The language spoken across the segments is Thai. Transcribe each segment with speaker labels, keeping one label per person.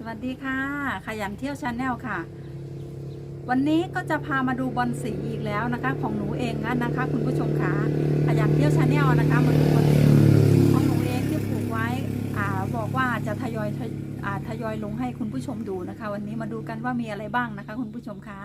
Speaker 1: สวัสดีค่ะ ขยันเที่ยวชาแนลค่ะ วันนี้ก็จะพามาดูบอลสีอีกแล้วนะคะ ของหนูเองนะนะคะ คุณผู้ชมค่ะขยันเที่ยวชาแนลนะคะมาดูบอลสีของหนูเองที่ปลูกไว้อ่าบอกว่าจะทยอยทยอ่าทยอยลงให้คุณผู้ชมดูนะคะ วันนี้มาดูกันว่ามีอะไรบ้างนะคะ คุณผู้ชมค่ะ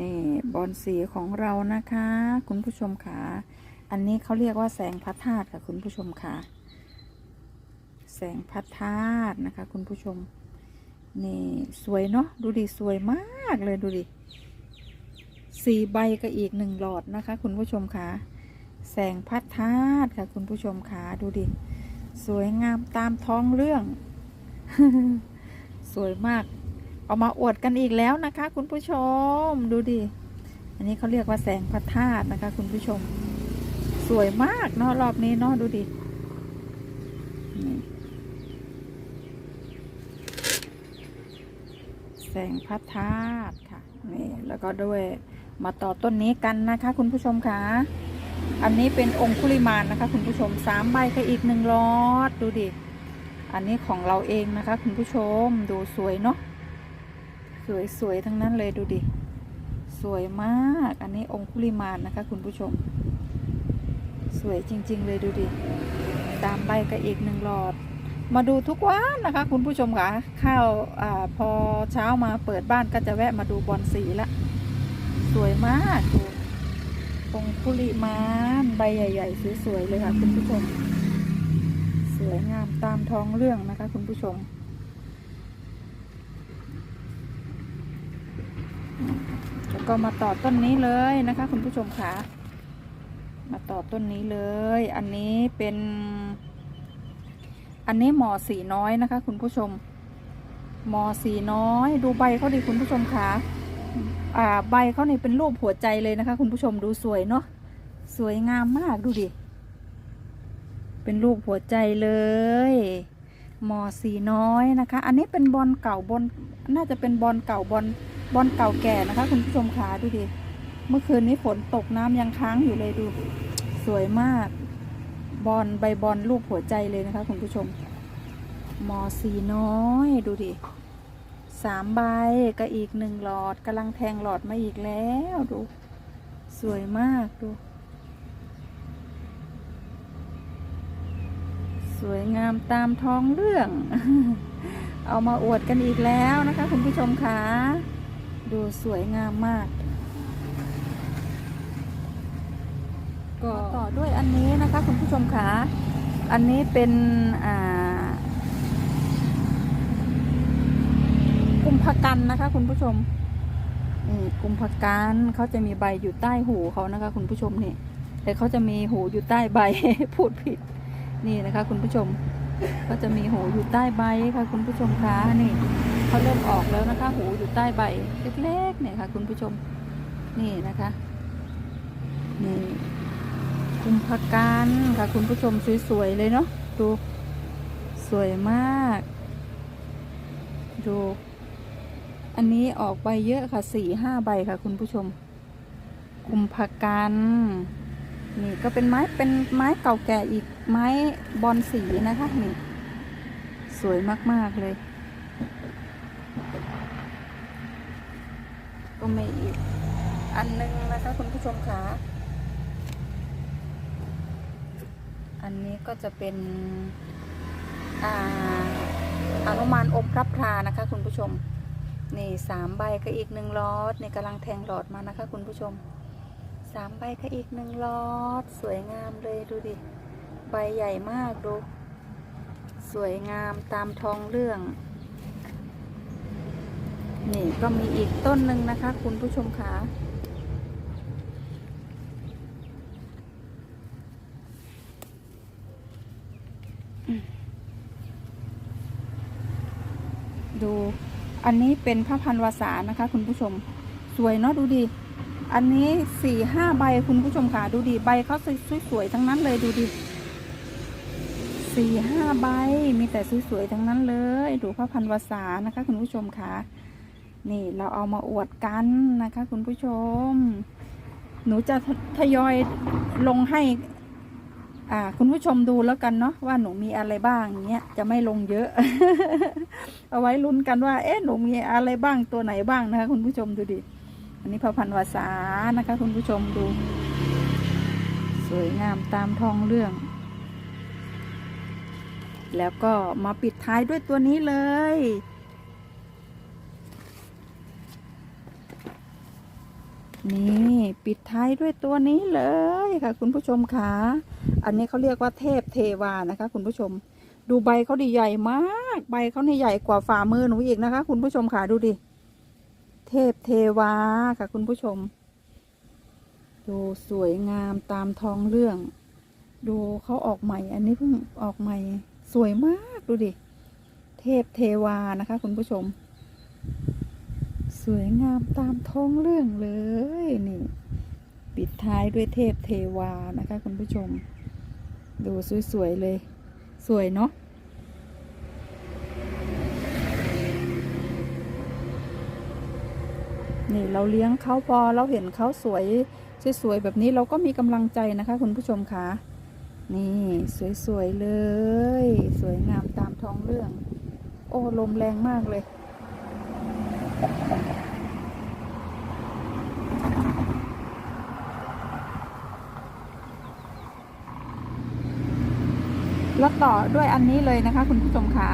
Speaker 1: นี่ บอลสีของเรานะคะ คุณผู้ชมค่ะอันนี้เขาเรียกว่าแสงพระธาตุค่ะ คุณผู้ชมค่ะ แสงพระธาตุนะคะ คุณผู้ชม นี่สวยเนาะดูดิสวยมากเลยดูดิสี่ใบก็อีกหนึ่งหลอดนะคะ คุณผู้ชมค่ะ แสงพระธาตุค่ะ คุณผู้ชมค่ะดูดิสวยงามตามท้องเรื่อง สวยมาก เอามาอวดกันอีกแล้วนะคะ คุณผู้ชมดูดิ อันนี้เขาเรียกว่าแสงพระธาตุนะคะ คุณผู้ชม สวยมากเนาะรอบนี้เนาะดูดิแสงพระธาตุค่ะนี่แล้วก็ด้วยมาต่อต้นนี้กันนะคะ คุณผู้ชมค่ะ อันนี้เป็นองคุลิมานนะคะ คุณผู้ชมสามใบก็อีกหนึ่งรอดดูดิอันนี้ของเราเองนะคะ คุณผู้ชมดูสวยเนาะสวยๆทั้งนั้นเลยดูดิ สวยมาก อันนี้องคุลิมานนะคะ คุณผู้ชม สวยจริง ๆ เลยดูดิ ตามใบก็อีกหนึ่งหลอด มาดูทุกวันนะคะ คุณผู้ชมค่ะข้าวอพอเช้ามาเปิดบ้านก็จะแวะมาดูบอลสีละ สวยมากดูองคุลิมานใบใหญ่ ๆ สวยๆเลยค่ะ คุณผู้ชม สวยงามตามท้องเรื่องนะคะ คุณผู้ชม แล้วก็มาต่อต้นนี้เลยนะคะ คุณผู้ชมค่ะ มาต่อต้นนี้เลย อันนี้เป็น อันนี้หมอสีน้อยนะคะ คุณผู้ชม หมอสีน้อย ดูใบเขาดิคุณผู้ชมค่ะอ่าใบเขานี่เป็นรูปหัวใจเลยนะคะ คุณผู้ชมดูสวยเนาะสวยงามมากดูดิ เป็นรูปหัวใจเลยหมอสีน้อยนะคะ อันนี้เป็นบอลเก่าบอลน่าจะเป็นบอลเก่าบอล บอลเก่าแก่นะคะ คุณผู้ชมขาดูดิ เมื่อคืนนี้ฝนตกน้ำยังค้างอยู่เลยดู สวยมาก บอลใบบอลรูปหัวใจเลยนะคะ คุณผู้ชม มอสีน้อยดูดิสามใบก็อีกหนึ่งหลอดกำลังแทงหลอดมาอีกแล้วดู สวยมากดู สวยงามตามท้องเรื่อง เอามาอวดกันอีกแล้วนะคะ คุณผู้ชมคะ ดูสวยงามมาก ก็ต่อด้วยอันนี้นะคะคุณผู้ชมคะอันนี้เป็นอ่ากุมภกันนะคะคุณผู้ชมนี่กุมภกันเขาจะมีใบอยู่ใต้หูเขานะคะคุณผู้ชมนี่แต่เขาจะมีหูอยู่ใต้ใบพูดผิดนี่นะคะ คุณผู้ชม ก็จะมีหูอยู่ใต้ใบค่ะ คุณผู้ชมคะนี่ เขาเริ่มออกแล้วนะคะ หูอยู่ใต้ใบเล็กๆเนี่ยค่ะ คุณผู้ชมนี่นะคะนี่กุมภกันค่ะ คุณผู้ชมสวยๆเลยเนาะดูสวยมาก ดู อันนี้ออกใบเยอะค่ะสี่ห้าใบค่ะ คุณผู้ชมกุมภกันนี่ก็เป็นไม้เป็นไม้เก่าแก่อีกไม้บอลสีนะคะนี่สวยมากๆเลย ก็ไม่อีก อันนึงนะคะคุณผู้ชมคะอันนี้ก็จะเป็นอาอนุมานอมพระพรานะคะ คุณผู้ชม นี่สามใบก็อีกหนึ่งลอดนี่กำลังแทงหลอดมานะคะ คุณผู้ชมสามใบก็อีกหนึ่งลอด สวยงามเลยดูดิ ใบใหญ่มากดู สวยงามตามทองเรื่อง นี่ก็มีอีกต้นหนึ่งนะคะ คุณผู้ชมคะดูอันนี้เป็นพระพันวาสานะคะ คุณผู้ชมสวยเนาะดูดิอันนี้สี่ห้าใบคุณผู้ชมค่ะดูดิใบเขาสวยๆทั้งนั้นเลยดูดิสี่ห้าใบมีแต่สวยๆทั้งนั้นเลย ดูพระพันวาสานะคะ คุณผู้ชมค่ะ นี่เราเอามาอวดกันนะคะ คุณผู้ชม หนูจะททยอยลงให้อ่าคุณผู้ชมดูแล้วกันเนาะว่าหนูมีอะไรบ้างเนี้ยจะไม่ลงเยอะ เอาไว้ลุ้นกันว่า เอ๊ะหนูมีอะไรบ้างตัวไหนบ้างนะคะ คุณผู้ชมดูดิอันนี้พระพันวาสานะคะ คุณผู้ชมดู สวยงามตามทองเรื่อง แล้วก็มาปิดท้ายด้วยตัวนี้เลย นี่ปิดท้ายด้วยตัวนี้เลยค่ะ คุณผู้ชมค่ะอันนี้เขาเรียกว่าเทพเทวานะคะ คุณผู้ชม ดูใบเขาดีใหญ่มาก ใบเขานี่ใหญ่กว่าฝ่ามือหนูอีกนะคะ คุณผู้ชมค่ะดูดิ เทพเทวาค่ะ คุณผู้ชม ดูสวยงามตามท้องเรื่อง ดูเขาออกใหม่ อันนี้เพิ่งออกใหม่ สวยมากดูดิ เทพเทวานะคะ คุณผู้ชม สวยงามตามท้องเรื่องเลยนี่ ปิดท้ายด้วยเทพเทวานะคะคุณผู้ชม ดูสวยๆเลย สวยเนาะนี่เราเลี้ยงเขาพอเราเห็นเขาสวยสวยๆแบบนี้เราก็มีกำลังใจนะคะ คุณผู้ชมคะนี่ สวยๆเลย สวยงามตามท้องเรื่อง โอ้ลมแรงมากเลย แล้วต่อด้วยอันนี้เลยนะคะ คุณผู้ชมคะ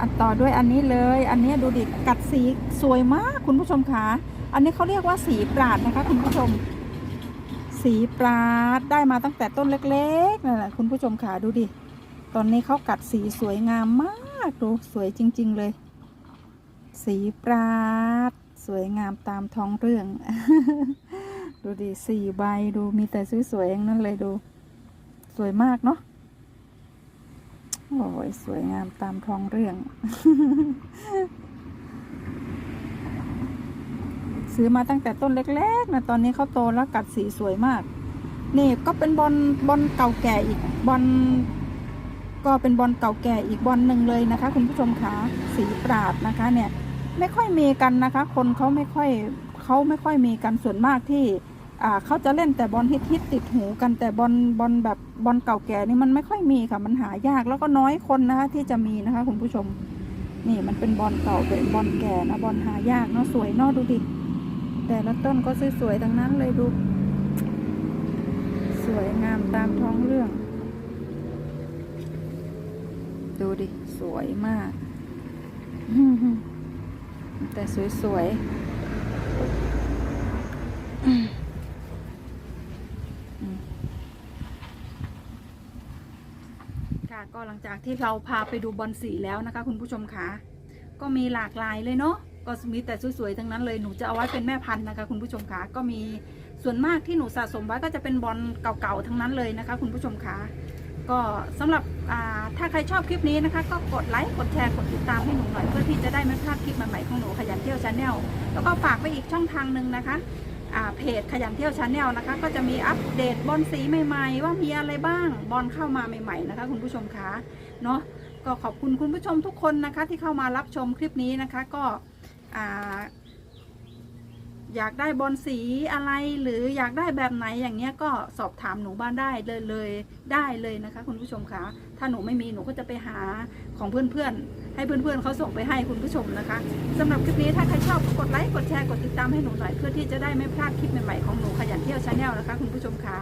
Speaker 1: อันต่อด้วยอันนี้เลย อันนี้ดูดิกัดสีสวยมากคุณผู้ชมคะอันนี้เขาเรียกว่าสีปราดนะคะ คุณผู้ชม สีปราดได้มาตั้งแต่ต้นเล็กๆนั่นแหละคุณผู้ชมคะดูดิ ตอนนี้เขากัดสีสวยงามมากดูสวยจริง ๆ เลย สีปราด สวยงามตามท้องเรื่อง ดูดิสี่ใบดูมีแต่สวยๆอย่างนั้นเลยดู สวยมากเนาะโอ้ยสวยงามตามท้องเรื่อง ซื้อมาตั้งแต่ต้นเล็กๆนะตอนนี้เขาโตแล้วกัดสีสวยมาก นี่ก็เป็นบอลบอลเก่าแก่อีกบอลก็เป็นบอลเก่าแก่อีกบอลหนึ่งเลยนะคะ คุณผู้ชมคะสีปราดนะคะเนี่ย ไม่ค่อยมีกันนะคะ คนเขาไม่ค่อยเขาไม่ค่อยมีกันส่วนมากที่เขาจะเล่นแต่บอลฮิตฮิตติดหูกันแต่บอลบอลแบบบอลเก่าแก่นี่มันไม่ค่อยมีค่ะ มันหายากแล้วก็น้อยคนนะคะที่จะมีนะคะคุณผู้ชม นี่มันเป็นบอลเก่าเป็นบอลแก่นะบอลหายากเนาะสวยเนาะดูดิแต่ละต้นก็สวยๆทั้งนั้นเลยดู สวยงามตามท้องเรื่อง ดูดิ สวยมาก แต่สวยๆ ค่ะก็หลังจากที่เราพาไปดูบอลสีแล้วนะคะ คุณผู้ชมคะก็มีหลากหลายเลยเนาะก็มีแต่สวยๆ ทั้งนั้นเลยหนูจะเอาไว้เป็นแม่พันธุ์นะคะ คุณผู้ชมคะก็มีส่วนมากที่หนูสะสมไว้ก็จะเป็นบอลเก่าๆทั้งนั้นเลยนะคะ คุณผู้ชมคะ ก็สำหรับถ้าใครชอบคลิปนี้นะคะ ก็กดไลค์กดแชร์กดติดตามให้หนูหน่อยเพื่อที่จะได้ไม่พลาดคลิปใหม่ๆของหนูขยันเที่ยวชาแนลแล้วก็ฝากไปอีกช่องทางหนึ่งนะคะเพจขยันเที่ยวชาแนลนะคะ ก็จะมีอัปเดตบอลสีใหม่ๆ ว่ามีอะไรบ้างบอลเข้ามาใหม่ๆนะคะ คุณผู้ชมคะเนาะก็ขอบคุณคุณผู้ชมทุกคนนะคะ ที่เข้ามารับชมคลิปนี้นะคะ ก็อ่า อยากได้บอลสีอะไรหรืออยากได้แบบไหนอย่างเงี้ยก็สอบถามหนูบ้านได้เลยเลยได้เลยนะคะ คุณผู้ชมคะถ้าหนูไม่มีหนูก็จะไปหาของเพื่อนๆ ให้เพื่อนๆเขาส่งไปให้คุณผู้ชมนะคะสำหรับคลิปนี้ถ้าใครชอบกดไลค์กดแชร์กดติดตามให้หนูหน่อยเพื่อที่จะได้ไม่พลาดคลิปใหม่ๆของหนูขยันเที่ยวชาแนลนะคะคุณผู้ชมคะ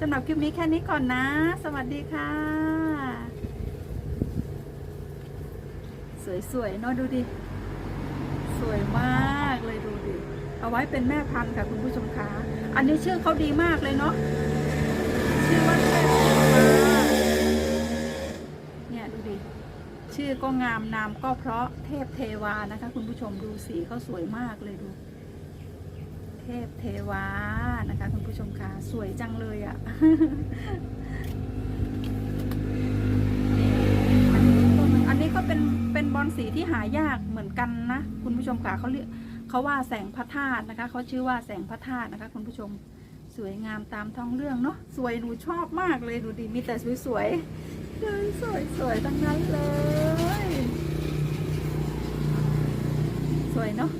Speaker 1: สำหรับคลิปนี้แค่นี้ก่อนนะ สวัสดีค่ะ สวยๆเนาะดูดิ สวยมาก เอาไว้เป็นแม่พันธุ์ค่ะคุณผู้ชมคะอันนี้ชื่อเขาดีมากเลยเนาะชื่อว่าเทพเทวาเนี่ยดูดิชื่อก็งามนามก็เพราะเทพเทวานะคะ คุณผู้ชมดูสีเขาสวยมากเลยดู เทพเทวานะคะ คุณผู้ชมคะสวยจังเลยอะ่ะอันนี้ต้นหนึ่งอันนี้ก็เป็นเป็นบอลสีที่หายากเหมือนกันนะ คุณผู้ชมค่ะเขาเรียก เขาว่าแสงพระธาตุนะคะเขาชื่อว่าแสงพระธาตุนะคะคุณผู้ชมสวยงามตามท้องเรื่องเนาะสวยหนูชอบมากเลยดูดีมีแต่สวยๆสวยสวยๆทั้งนั้นเลย สวยเนาะ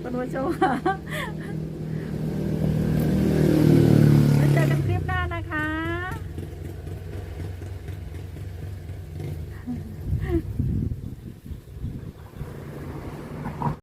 Speaker 1: คุณผู้ชมค่ะ